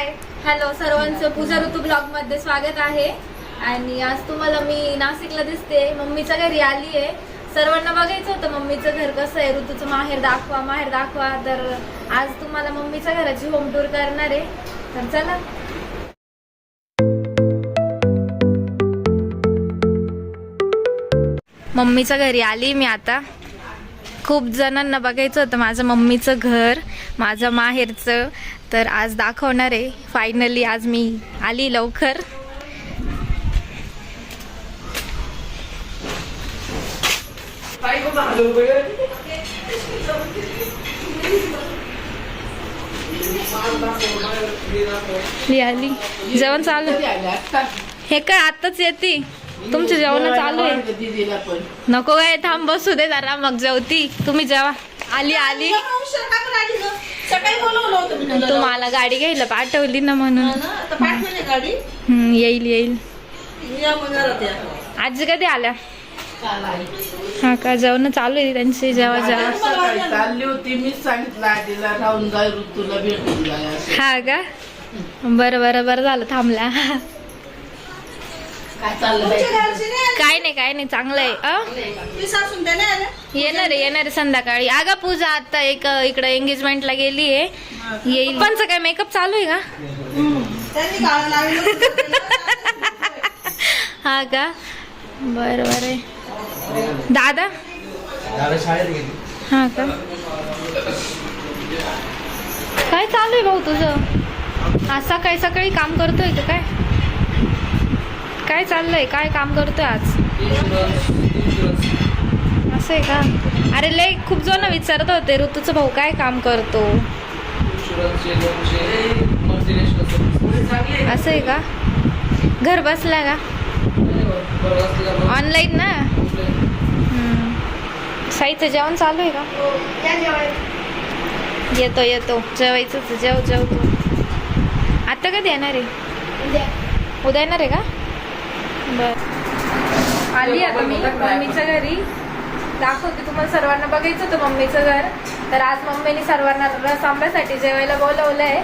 हाय. Hello सर्वांचं पूजा ऋतू ब्लॉगमध्ये स्वागत आहे. आणि आज तुम्हाला मी नाशिकला दिसते. मम्मीच्या घरी आली आहे सर्वांना बघायचं होतं मम्मीचं घर कसं आहे ऋतूचं माहेर दाखवा माहेर दाखवा. तर आज तुम्हाला मम्मीच्या घराची होम टूर करणार आहे. तर चला. मम्मीच्या घरी आली मी आता. खूप जणांना बघायचं होतं माझं मम्मीचं घर माझं माहेरचं. तर आज दाखवणार आहे. फायनली आज मी आली लवकर. आली. जेवण चालू. हे काय आताच येते? तुमचे जेवण चालू आहे? नको काय थांब बसू दे जरा मग जेवती. तुम्ही जेवा. आली आली. सकाळी बोलवलं होतं मी तुला. तुम्हाला गाडी घ्यायला पाठवली ना म्हणून. हा ना, आता पाठवली गाडी. हम्म, येईल येईल. आजी कधी आल्या? हा का जेवण चालू आहे त्यांची जेव्हा जेव्हा चालली होती मीच सांगितलं आजीला राहून जाय ऋतूला भेटून जाय. असं. हा का? बरं बरं बरं झालं थांबल्या. काय नाही? काय नाही काय नाही चांगलं आहे? येणार आहे येणार आहे संध्याकाळी. अगं पूजा आता एक इकडे एंगेजमेंटला गेली आहे. येईल. पणचं काय मेकअप चालू आहे का. हा का? बरं बरं आहे. दादा? दादा शाळेत गेली. हा का? काय चालू आहे भाऊ तुझं? आज सकाळी सकाळी काम करतोय का काय? काय चाललंय? काय काम करतोय आज? असं आहे का? अरे लय खूप जण विचारत होते ऋतूचा भाऊ काय काम करतो? असं आहे का? घर बसला का? ऑनलाईन ना. साईचं जेवण चालू आहे का? येतो येतो. जेवायचंच जेव जेव तू. आता कधी येणार आहे? उद्या येणार आहे का? बर. आली आता मी मम्मीच्या घरी. दाखवते तुम्हाला सर्वांना. बघायचं होतं मम्मीचं घर. तर आज मम्मीने सर्वांना रस आंब्यासाठी जेवायला बोलवलंय.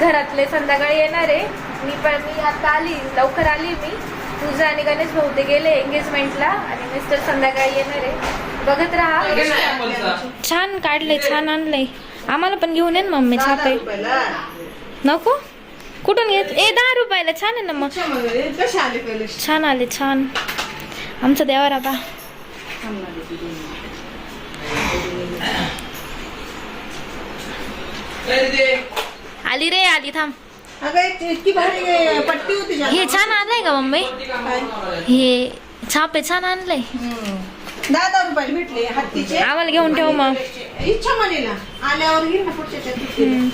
घरातले संध्याकाळी येणार आहे. मी पण मी आता आली. लवकर आली मी. तुझं आणि गणेश भाऊ ते गेले एंगेजमेंटला आणि मिस्टर संध्याकाळी येणार आहे. बघत राहा. छान काढलंय छान आणलंय. आम्हाला पण घेऊन ये ना मम्मी छापे. नको? कुठून घेत ए दहा रुपयाला छान आहे ना मग. त्याच्यामध्ये कसे आले पहिले? छान आले छान. आमचा देवा राबा आली रे आली थांब. अगं एक इतकी भारी पट्टी होती. हे छान आणलंय का मम्मी? हे छापे छान आणलंय. दहा दहा रुपयाला भेटले हत्तीचे. आम्हाला घेऊन ठेव मग. इच्छा म्हणे ना आल्यावर घे ना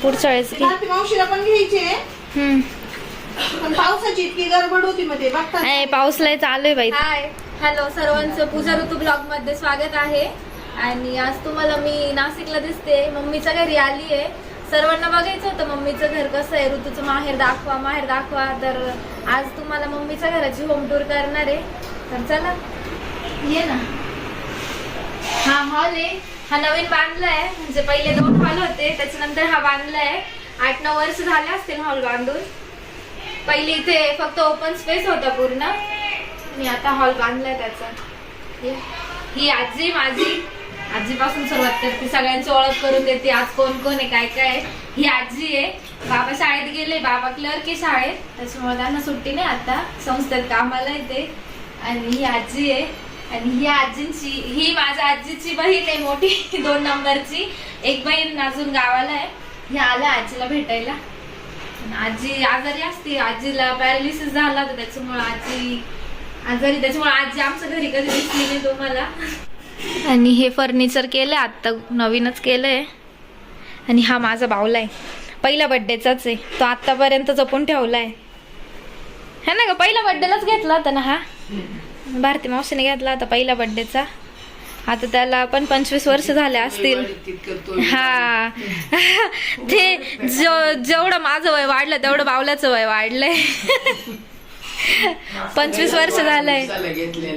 पुढच्या वेळेस मावशीला पण घ्यायचे. पण पावसाची इतकी गडबड होती मध्ये बघता पाऊस लय चालू आहे बाई. हाय. हॅलो सर्वांचं पूजा ऋतू ब्लॉगमध्ये स्वागत आहे. आणि आज तुम्हाला मी नाशिकला दिसते. मम्मीच्या घरी आली आहे. सर्वांना बघायचं होतं मम्मीचं घर कसं आहे. ऋतूचं माहेर दाखवा माहेर दाखवा. तर आज तुम्हाला मम्मीच्या घराची होम टूर करणार आहे. तर चला. ये ना. हा हॉल आहे. हा नवीन बांधलाय म्हणजे पहिले दोन हॉल होते. त्याच्यानंतर हा बांधलाय आठ नऊ वर्ष झाले असतील हॉल बांधून. पहिले इथे फक्त ओपन स्पेस होता पूर्ण. मी आता हॉल बांधलाय त्याचा. ही आजी माझी. आजीपासून सुरुवात करते. सगळ्यांची ओळख करून देते. आज कोण कोण आहे काय काय आहे. ही आजी आहे. बाबा शाळेत गेले. बाबा क्लर्क आहे शाळेत. त्याच्यामुळे त्यांना सुट्टी नाही आता. संस्थेत कामाला येते. आणि ही आजी आहे. आणि ही आजींची ही माझ्या आजीची बहीण आहे. मोठी. दोन नंबरची. एक बहीण अजून गावाला आहे. हे आल्या आजीला भेटायला. आजी आजारी असते. आजीला पॅरालिसिस झाला होता त्याच्यामुळे आजी आजारी. त्याच्यामुळे आजी आमच्या घरी कधी दिसली नाही तुम्हाला. आणि हे फर्निचर केलंय आत्ता नवीनच केलंय. आणि हा माझा बावला आहे पहिल्या बड्डेचाच आहे. तो आतापर्यंत जपून ठेवलाय. है ना ग? पहिला बड्डेलाच घेतला होता ना हा? भारती मावशीने घेतला होता पहिल्या बड्डेचा आता त्याला पण पंचवीस वर्ष झाले असतील. हा. ते जेवढं माझं वय वाढलं तेवढं बावल्याचं वय वाढलंय. पंचवीस वर्ष झालंय.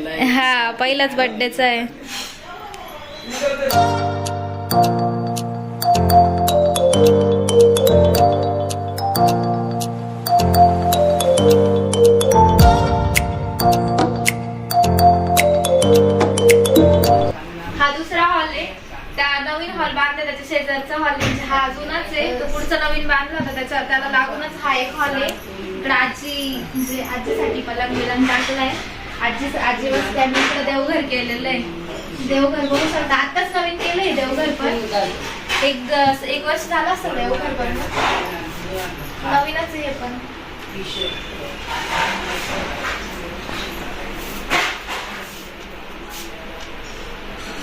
आहे हा पहिलाच बर्थडेच आहे. हॉल म्हणजे हा अजूनच आहे. तो पुढचा नवीन बांधला होता त्याच्या त्याला लागूनच हा एक हॉल आहे. इकडे आजी म्हणजे आजीसाठी पलंग बिलंग टाकलाय. आजी आजी बस आम्ही इकडे देवघर केलेलं आहे. देवघर बघू शकता. आताच नवीन केलंय देवघर पण. एक एक वर्ष झालं असतं देवघर पण नवीनच आहे पण.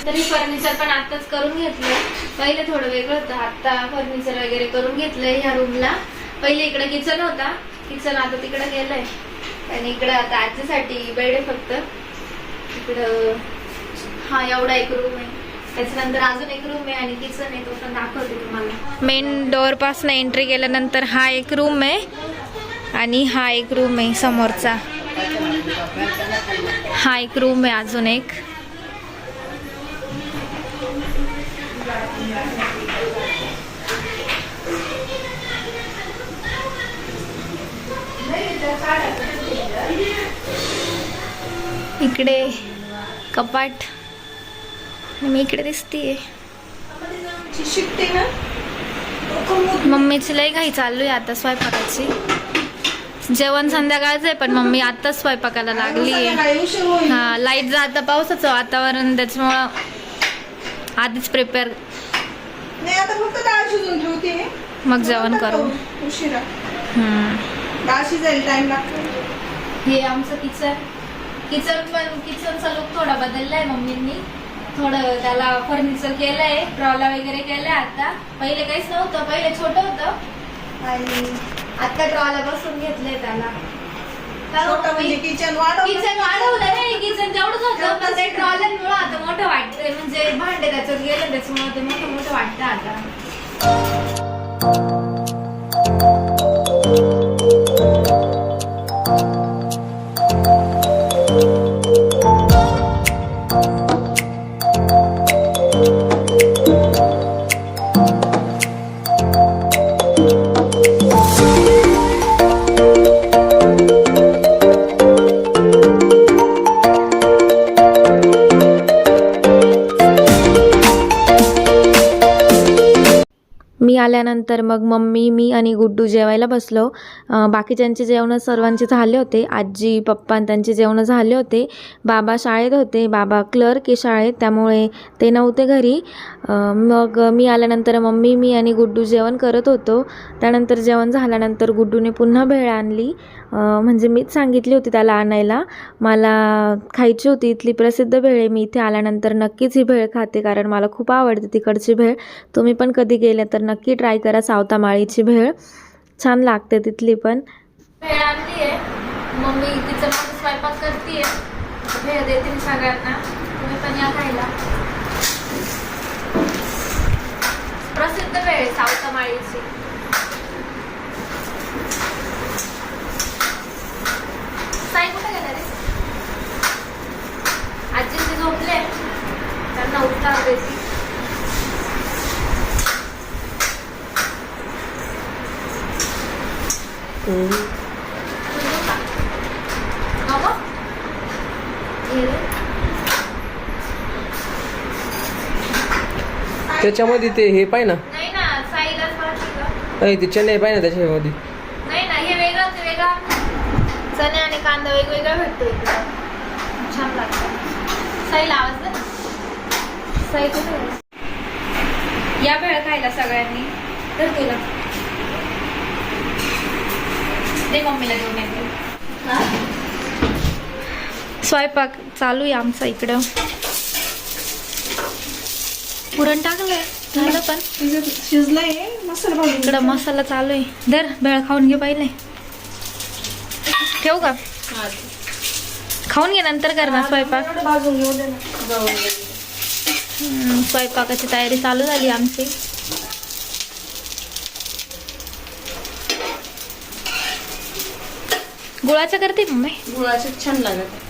तरी फर्निचर पण आताच करून घेतलंय. पहिले थोडं वेगळं होतं. आता फर्निचर वगैरे करून घेतलंय ह्या रूमला पहिले इकडे किचन होता. किचन आता तिकडे गेलंय. आणि इकडं आता आजीसाठी बेड आहे फक्त. इकडं हा एवढा एक रूम आहे. त्याच्यानंतर अजून एक रूम आहे आणि किचन आहे. तो पण दाखवते तुम्हाला. मेन डोअरपासून एंट्री केल्यानंतर हा एक रूम आहे. आणि हा एक रूम आहे समोरचा. हा एक रूम आहे अजून एक. इकडे कपाट. मी इकडे दिसतीये. शिकते ना मम्मीची लई घाई चालू आहे आता स्वयंपाकाची. जेवण संध्याकाळचं आहे पण मम्मी आताच स्वयंपाकाला लागली आहे. हा लाइट जातं पावसाचं वातावरण त्याच्यामुळं आधीच प्रिपेअर मग जेवण करू. उशिरा. डाळ शिजायला टाइम लागतो? हे आमचं किचन. किचन पण किचनचा लुक थोडा बदललाय मम्मींनी. थोडं त्याला फर्निचर केलंय ट्रॉला वगैरे केलंय आता. पहिले काहीच नव्हतं पहिले छोटं होतं. आणि आता ट्रॉला बसून घेतलंय त्याला. छोटं म्हणजे किचन वाढव किचन वाढवलं नाही किचन तेवढंच होतं. पण ते ट्रॉलरमुळं आता मोठं वाटतंय. म्हणजे भांडे त्याच्यात गेले त्याच्यामुळे ते मोठं मोठं वाटतं आता. मी आल्यानंतर मग मम्मी मी आणि गुड्डू जेवायला बसलो. बाकीच्यांचे जेवणं सर्वांचे झाले होते. आजी पप्पा आणि त्यांचे जेवणं झाले होते. बाबा शाळेत होते. बाबा क्लर्क आहे शाळेत त्यामुळे ते नव्हते घरी. मग मी आल्यानंतर मम्मी मी आणि गुड्डू जेवण करत होतो. त्यानंतर जेवण झाल्यानंतर गुड्डूने पुन्हा भेळ आणली. म्हणजे मीच सांगितली होती त्याला आणायला. मला खायची होती इथली प्रसिद्ध भेळ आहे. मी इथे आल्यानंतर नक्कीच ही भेळ खाते कारण मला खूप आवडते तिकडची भेळ. तुम्ही पण कधी गेले तर नक्की ट्राय करा सावतामाळीची भेळ. छान लागते तिथली पण. भेळ आणली आहे. मम्मी तिचं स्वयंपाक करते भेळ देते सगळ्यांना. तुम्ही पण या खायला. प्रसिद्ध भेळ सावतामाळीची. साई कुठे गेला रे? आजी ते झोपले. त्यांना उठणार देते. त्याच्यामध्ये ते हे पाय ना. नाही ते चेन्नई पाय ना त्याच्यामध्ये नाही ना हे वेगळं ते वेगळा चणे आणि कांदा वेगवेगळा भेटतो इकडे. छान लागतं साईला आवाज दे साई कुठे? या भेळ खायला सगळ्यांनी. तर तुला. दे मम्मीला देऊन येते स्वयंपाक चालू आहे आमचा इकडं. पुरण टाकलंय. झालं पण? शिजलंय. मसाला इकडं मसाला चालू आहे. धर भेळ खाऊन घे पहिले. ठेवू का? खाऊन घे नंतर कर ना स्वयंपाक. एवढं भाजून घेऊ दे ना. हम्म, स्वयंपाकाची तयारी चालू झाली आमची. गुळाचं करते मम्मी? गुळाचे छान लागत.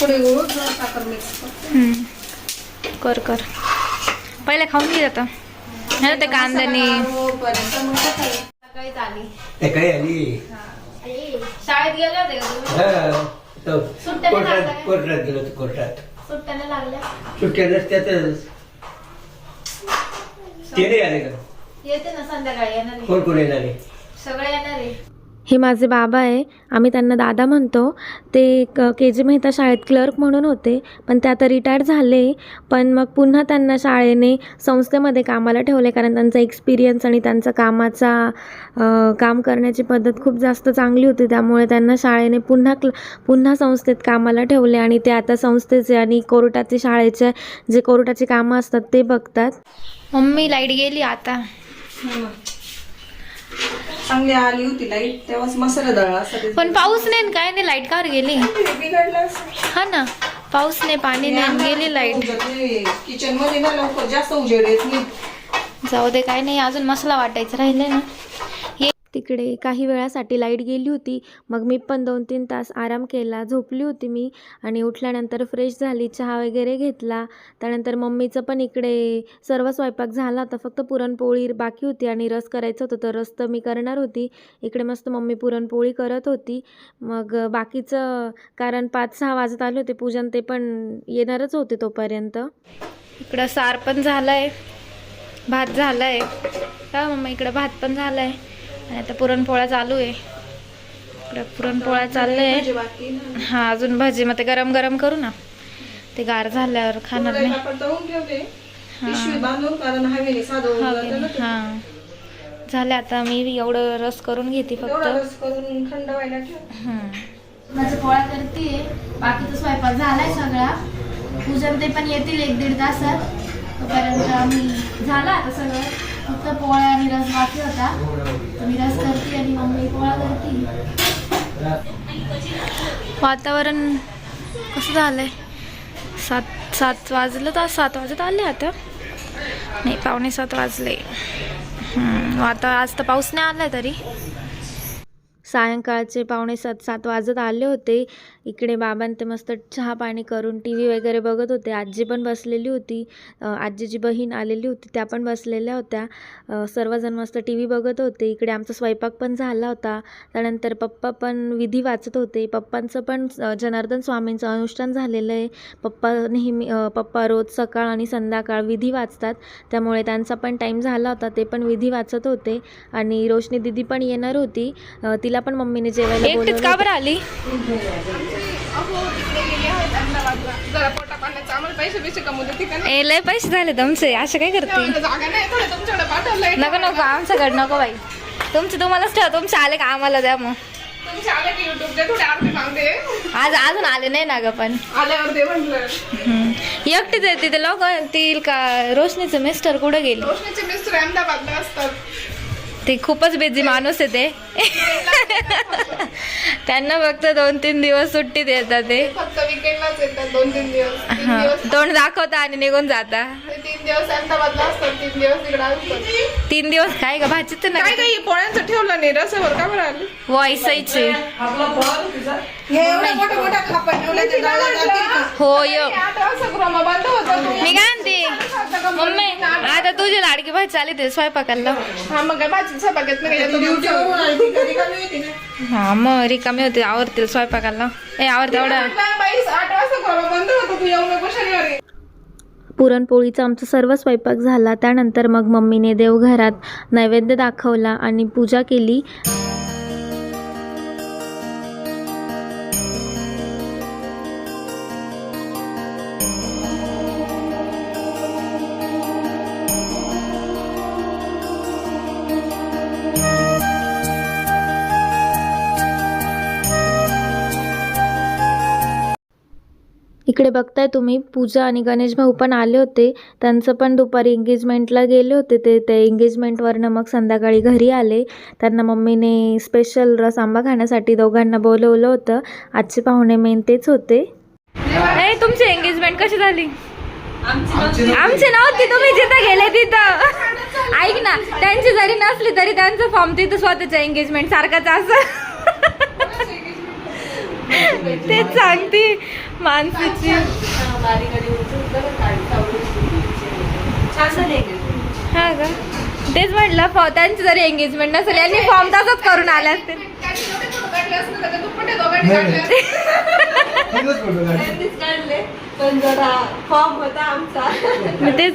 थोडे गुळ साखर मिक्स कर हम्म. कर कर. पहिले खाऊन घे आता. है ते कांद्याने. सकाळीच आली. ते काय आली शाळेत गेले होते का तुम्ही? हा, तो सुट्ट्या नाही कोर्टात लागल्या? कोर्टात गेलो होतो कोर्टात. सुट्ट्याने लागल्या? सुट्ट्या नसत्यातच ते नाही आले का? येते ना संध्याकाळी येणार आहे. कोण कोण येणार आहे? सगळे येणार आहे. हे माझे बाबा आहे. आम्ही त्यांना दादा म्हणतो. ते क के. जी. मेहता शाळेत क्लर्क म्हणून होते. पण ते आता रिटायर झाले. पण मग पुन्हा त्यांना शाळेने संस्थेमध्ये कामाला ठेवले. कारण त्यांचा एक्सपिरियन्स आणि त्यांचा कामाचा काम करण्याची पद्धत खूप जास्त चांगली होती. त्यामुळे त्यांना शाळेने पुन्हा क्ल पुन्हा संस्थेत कामाला ठेवले. आणि ते आता संस्थेचे आणि कोर्टाचे शाळेचे जे कोर्टाची कामं असतात ते बघतात. मम्मी लाइट गेली आता. चांगली आली होती लाइट तेव्हाच मसाला दळा असं पण पाऊस नाही न काय नाही लाइट कार गेली. बिघडलं हा ना पाऊस नाही पाणी नाही गेली लाइट किचनमध्ये ना लवकर जास्त उजेड येत नाही. जाऊ दे काय नाही अजून मसाला वाटायचं राहिले ना. तिकडे काही वेळासाठी लाइट गेली होती. मग मी पण दोन तीन तास आराम केला झोपली होती मी आणि उठल्यानंतर फ्रेश झाली चहा वगैरे घेतला. त्यानंतर मम्मीचं पण इकडे सर्व स्वयंपाक झाला होता फक्त पुरणपोळी बाकी होती आणि रस करायचं होतं तर रस तर मी करणार होती. इकडे मस्त मम्मी पुरणपोळी करत होती. मग बाकीचं कारण पाच सहा वाजत आले होते पूजन ते पण येणारच होते तोपर्यंत. इकडं सार पण झालं आहे भात झालाय. का मम्मा इकडं भात पण झालाय. आणि आता पुरणपोळ्या चालू आहे. इकडं पुरणपोळ्या चाललंय. बाकी ना. हा अजून भजी. मग ते गरम गरम करू ना. ते गार झाल्यावर खाणार नाही. हा. झाले आता मी एवढं रस करून घेते एवढा फक्त रस करून थंड व्हायला माझं पोळा करते. बाकीचा स्वयंपाक झालाय सगळा. पूजन ते पण येतील एक दीड तासात. तोपर्यंत आम्ही झाला आता सगळं. फक्त पोळ्या आणि रस बाकी होता. मी रस करते आणि मम्मी पोळा करते. वातावरण कसं झालंय? सात सात वाजलं तर सात वाजत आले आता. नाही पावणे सात वाजले. आता आज तर पाऊस नाही आलाय तरी. सायंकाळचे पावणे सात सात वाजत आले होते. इकडे बाबां ते मस्त चहा पाणी करून टी व्ही वगैरे बघत होते. आजी पण बसलेली होती. आजीची बहीण आलेली होती. त्या पण बसलेल्या होत्या. सर्वजण मस्त टी व्ही बघत होते. इकडे आमचा स्वयंपाक पण झाला होता. त्यानंतर पप्पा पण विधी वाचत होते. पप्पांचं पण जनार्दन स्वामींचं अनुष्ठान झालेलं आहे. पप्पा नेहमी पप्पा रोज सकाळ आणि संध्याकाळ विधी वाचतात. त्यामुळे त्यांचा पण टाईम झाला होता. ते पण विधी वाचत होते. आणि रोशनी दिदी पण येणार होती. तिला पण मम्मीने जेवायला एकटीच जरा पोटा पाण्याचं आम्हाला पैसे पैसे? ए लय पैसे झाले तुमचे असे काय करते? जागा नाही थोडं तुमच्याकडे पाठवलंय. नको नको आमच्याकडे नको बाई. तुमचे तुम्हालाच ठेवा तुमचे आले का आम्हाला द्या मग. तुमचे आले की युट्यूबचे थोडे अर्धे मागते आज अजून आले नाही ना ग पण. आल्यावर दे म्हटलं हम्म. एकटीच आहे तिथे लोक येतील का रोशनीचं मिस्टर कुठं गेले? रोशनीचे मिस्टर अहमदाबादला असतात. ते खूपच बिझी माणूस आहे ते. त्यांना फक्त दोन तीन दिवस सुट्टी देतात ते. फक्त विकेंडलाच येतात दोन तीन दिवस. तीन हा. दिवस तोंड दाखवता आणि निघून जाता. ते तीन दिवस अहमदाबादला असतात तीन दिवस इकडे असतात तीन दिवस काय का भाजीच ना काय काही पोळ्यांचं ठेवलं नाही रसावर का बरं आली? वॉइसायचे हे खापा ते जातील का? हो य. आठ वाजता ग्रामा बंद होता तू. मी काय म्हणते मम्मी आता तुझी लाडकी भाजी चालली ते स्वयंपाकाला. हा मग काय भाजी सभागेत नाही ती ड्युटीवरून आली ती कधी कमी होती ना? हा मग रिकामी होते आवडतील स्वयंपाकाला ए आवडते एवढं पुरणपोळीचा आमचा सर्व स्वयंपाक झाला. त्यानंतर मग मम्मीने देवघरात नैवेद्य दाखवला आणि पूजा केली. इकडे बघताय तुम्ही पूजा आणि गणेश भाऊ पण आले होते. त्यांचं पण दुपारी एंगेजमेंटला गेले होते ते. ते एंगेजमेंटवरनं मग संध्याकाळी घरी आले. त्यांना मम्मीने स्पेशल रस आंबा खाण्यासाठी दोघांना बोलवलं होतं. आजचे पाहुणे मेन तेच होते. ए तुमची एंगेजमेंट कशी झाली? आमची नव्हती. तुम्ही जिथं गेले तिथं. ऐक ना त्यांची जरी नसली तरी त्यांचं फॉर्म तिथं स्वतःचं एंगेजमेंट सारखंच असं. तेच सांगते माणसाची हा का? तेच म्हटलं फ- त्यांची जरी एंगेजमेंट नसेल यांनी फॉर्म तसंच करून आले असते तेच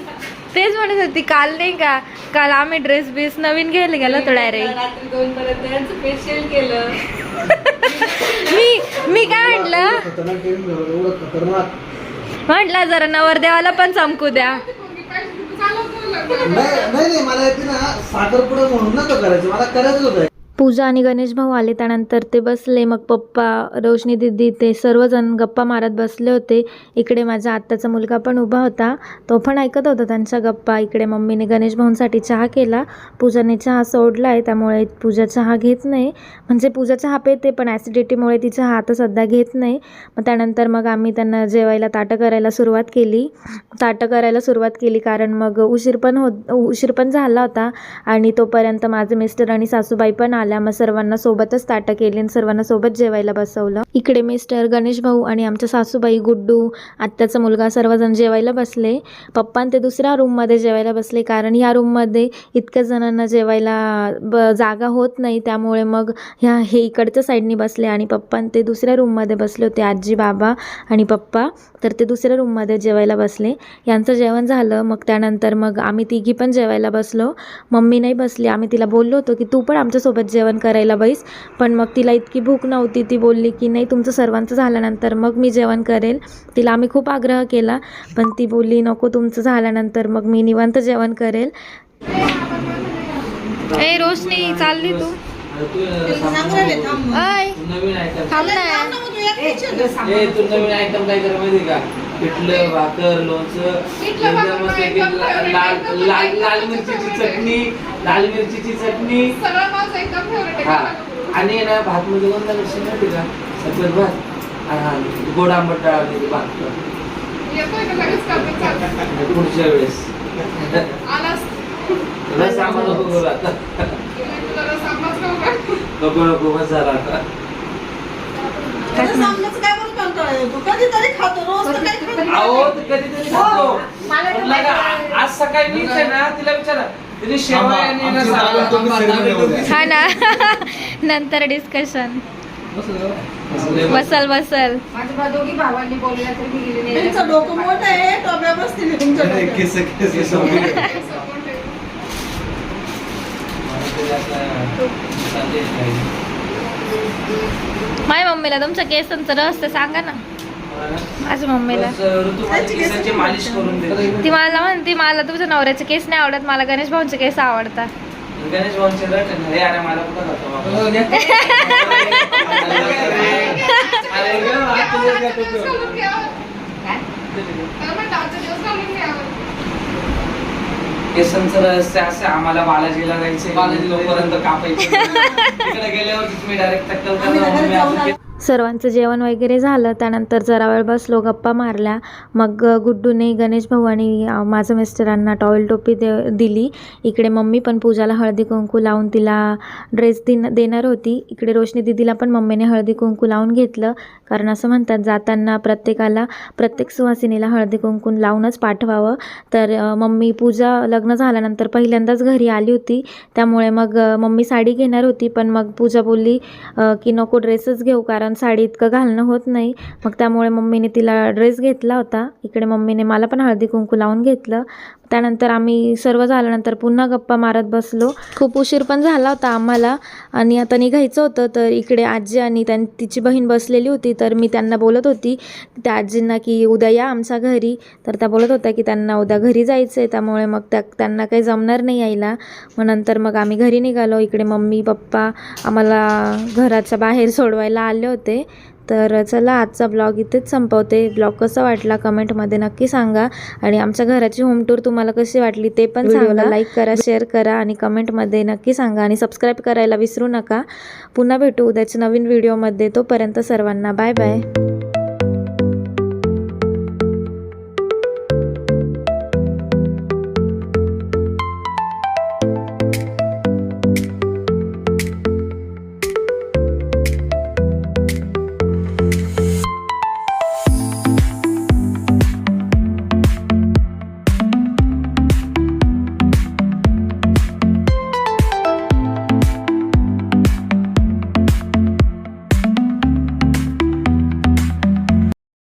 तेच म्हणत होती काल नाही का? काल आम्ही ड्रेस बीस नवीन घ्यायला गेलो होतो डायरेक्ट रात्री दोन पर्यंत केलं. मी मी काय म्हटलं? म्हटलं जरा नवरदेवाला पण चमकू द्या. नाही नाही मला येते ना साखरपुडा म्हणून नव्हतं करायचं मला करायचं होतं पूजा आणि गणेश भाऊ आले त्यानंतर ते बसले. मग पप्पा रोशनी दिदी ते सर्वजण गप्पा मारत बसले होते. इकडे माझा आत्ताचा मुलगा पण उभा होता. तो पण ऐकत होता त्यांच्या गप्पा. इकडे मम्मीने गणेश भाऊंसाठी चहा केला. पूजाने चहा सोडला आहे त्यामुळे पूजा चहा घेत नाही. म्हणजे पूजा चहा पेते पण ॲसिडिटीमुळे ती चहा आता सध्या घेत नाही. मग त्यानंतर मग आम्ही त्यांना जेवायला ताटं करायला सुरुवात केली. ताटं करायला सुरुवात केली कारण मग उशीर पण होत उशीर पण झाला होता. आणि तोपर्यंत माझे मिस्टर आणि सासूबाई पण आले. आल्या. मग सर्वांना सोबतच ताटं केली आणि सर्वांना सोबत जेवायला बसवलं. इकडे मिस्टर गणेश भाऊ आणि आमच्या सासूबाई गुड्डू आत्याचा मुलगा सर्वजण जेवायला बसले. पप्पा ते दुसऱ्या रूममध्ये जेवायला बसले कारण ह्या रूममध्ये इतक्या जणांना जेवायला ब जागा होत नाही. त्यामुळे मग ह्या हे इकडच्या साईडनी बसले आणि पप्पा ते दुसऱ्या रूममध्ये बसले होते आजी बाबा आणि पप्पा. तर ते दुसऱ्या रूममध्ये जेवायला बसले. यांचं जेवण झालं. मग त्यानंतर मग आम्ही तिघी पण जेवायला बसलो. मम्मी नाही बसली. आम्ही तिला बोललो होतो की तू पण आमच्यासोबत जेवण करायला बैस. पण मग तिला इतकी भूक नव्हती ती बोलली की नाही तुमचं सर्वांचं झाल्यानंतर मग मी जेवण करेल. तिला आम्ही खूप आग्रह केला पण ती बोलली नको तुमचं झाल्यानंतर मग मी निवांत जेवण करेल. ए रोशनी चालली तू. थांब तू नवीन आयटम काय पिठलं भाकर लोणचं लाल लाल मिरचीची चटणी लाल मिरचीची चटणी. हा. आणि ना भात मध्ये कोणता मिरची माहिती का? सफेद भात. हा, गोड आंबट डाळ वगैरे भात. पुढच्या वेळेस. आलास. रस आम्हाला नको करू आता? नको नको बस झाला आता कधीतरी खातो रोज तर काही खात. नाही. अहो ते कधीतरी खातो. म्हटलं का, आ- आज सकाळी मीच आहे ना तिला विचारा. तिने शेवया आणि ना. साखर- हा ना. नंतर डिस्कशन बसल. बसल माझ्या बा- दोघी भावांनी बोलल्या तर मी गेली नाही. त्यांचं डोकं मोठं आहे टोप्या बसतील तुमच्या डोक्यात. केस केस सवय. हे. support आहे. माझ्या मम्मीला तुमच्या केसांचं रहस्य सांगा ना माझ्या मम्मीला बस, ऋतुमाची केसांची मालिश करून दे ती मला म्हणते मला तुमच्या नवऱ्याचे केस नाही आवडत मला गणेश भाऊंचे केस आवडतात गणेश भाऊंचे रट आहे. अरे अरे मला कुठं जातो बाबा? अरे केसांचं रहस्य असं आम्हाला बालाजीला जायचं बालाजी लोकपर्यंत. कापायचं. तिकडे गेल्यावर मी डायरेक्ट टक्कल करणार सर्वांचं जेवण वगैरे झालं. त्यानंतर जरा वेळ बसलो गप्पा मारल्या. मग गुड्डूने गणेश भाऊ आणि माझ्या मिस्टरांना टॉवेल टोपी दे दिली. इकडे मम्मी पण पूजाला हळदी कुंकू लावून तिला ड्रेस दिन देणार होती. इकडे रोशनी दिदीला पण मम्मीने हळदी कुंकू लावून घेतलं. कारण असं म्हणतात जाताना प्रत्येकाला प्रत्येक सुवासिनीला हळदी कुंकू लावूनच पाठवावं. तर मम्मी पूजा लग्न झाल्यानंतर पहिल्यांदाच घरी आली होती. त्यामुळे मग मम्मी साडी घेणार होती. पण मग पूजा बोलली की नको ड्रेसच घेऊ कारण कारण साडी इतकं घालणं होत नाही. मग त्यामुळे मम्मीने तिला ड्रेस घेतला होता. इकडे मम्मीने मला पण हळदी कुंकू लावून घेतलं. त्यानंतर आम्ही सर्व झाल्यानंतर पुन्हा गप्पा मारत बसलो. खूप उशीर पण झाला होता आम्हाला. आणि आता निघायचं होतं तर इकडे आजी आणि त्यां तिची बहीण बसलेली होती तर मी त्यांना बोलत होती. त्या आजींना की उद्या या आमच्या घरी. तर त्या बोलत होत्या की त्यांना उद्या घरी जायचं आहे त्यामुळे मग त्या त्यांना काही जमणार नाही यायला. मग नंतर मग आम्ही घरी निघालो. इकडे मम्मी पप्पा आम्हाला घराच्या बाहेर सोडवायला आले होते. तर चला आजचा ब्लॉग इथेच संपवते. ब्लॉग कसा वाटला कमेंटमध्ये नक्की सांगा. आणि आमच्या घराची होम टूर तुम्हाला कशी वाटली ते पण सांगा. लाईक करा शेअर करा आणि कमेंटमध्ये नक्की सांगा. आणि सबस्क्राईब करायला विसरू नका. पुन्हा भेटू उद्याच्या नवीन व्हिडिओमध्ये तोपर्यंत सर्वांना बाय बाय